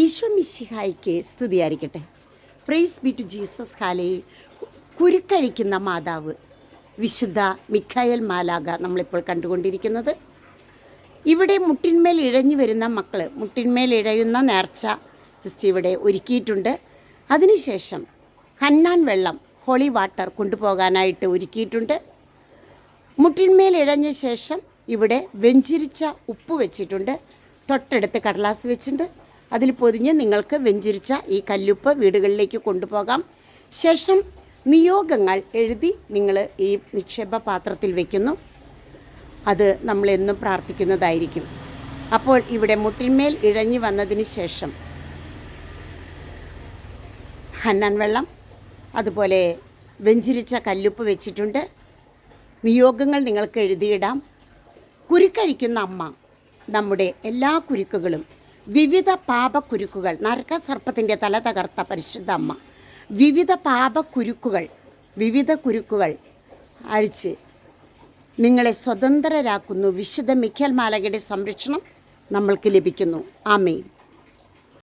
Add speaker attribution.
Speaker 1: ഈശോ മിശിഹായിക്ക് സ്തുതിയായിരിക്കട്ടെ. Praise be to Jesus ഹാലയിൽ കുരുക്കഴിക്കുന്ന മാതാവ് വിശുദ്ധ മിഖായൽ മാലാഗ നമ്മളിപ്പോൾ കണ്ടുകൊണ്ടിരിക്കുന്നത്. ഇവിടെ മുട്ടിന്മേൽ ഇഴഞ്ഞു വരുന്ന മക്കൾ മുട്ടിന്മേൽ ഇഴയുന്ന നേർച്ച സിസ്റ്റർ ഇവിടെ ഒരുക്കിയിട്ടുണ്ട്. അതിനുശേഷം ഹന്നാൻ വെള്ളം ഹോളി വാട്ടർ കൊണ്ടുപോകാനായിട്ട് ഒരുക്കിയിട്ടുണ്ട്. മുട്ടിന്മേൽ ഇഴഞ്ഞ ശേഷം ഇവിടെ വെഞ്ചിരിച്ച ഉപ്പ് വെച്ചിട്ടുണ്ട്. തൊട്ടടുത്ത് കടലാസ് വെച്ചിട്ടുണ്ട്. അതിൽ പൊതിഞ്ഞ് നിങ്ങൾക്ക് വെഞ്ചിരിച്ച ഈ കല്ലുപ്പ് വീടുകളിലേക്ക് കൊണ്ടുപോകാം. ശേഷം നിയോഗങ്ങൾ എഴുതി നിങ്ങൾ ഈ നിക്ഷേപ പാത്രത്തിൽ വയ്ക്കുന്നു അത് നമ്മളെന്നും പ്രാർത്ഥിക്കുന്നതായിരിക്കും. അപ്പോൾ ഇവിടെ മുട്ടിന്മേൽ ഇഴഞ്ഞു വന്നതിന് ശേഷം ഹന്നാൻ വെള്ളം അതുപോലെ വെഞ്ചിരിച്ച കല്ലുപ്പ് വെച്ചിട്ടുണ്ട്. നിയോഗങ്ങൾ നിങ്ങൾക്ക് എഴുതിയിടാം. കുരുക്കഴിക്കുന്ന അമ്മ നമ്മുടെ എല്ലാ കുരുക്കുകളും വിവിധ പാപക്കുരുക്കുകൾ നരകസർപ്പത്തിന്റെ തല തകർത്ത പരിശുദ്ധ അമ്മ. വിവിധ പാപക്കുരുക്കുകൾ വിവിധ കുരുക്കുകൾ അഴിച്ച് നിങ്ങളെ സ്വതന്ത്രരാക്കുന്നു. വിശുദ്ധ മിഖ്യൽ മാലകയുടെ സംരക്ഷണം നമ്മൾക്ക് ലഭിക്കുന്നു. ആമേൻ.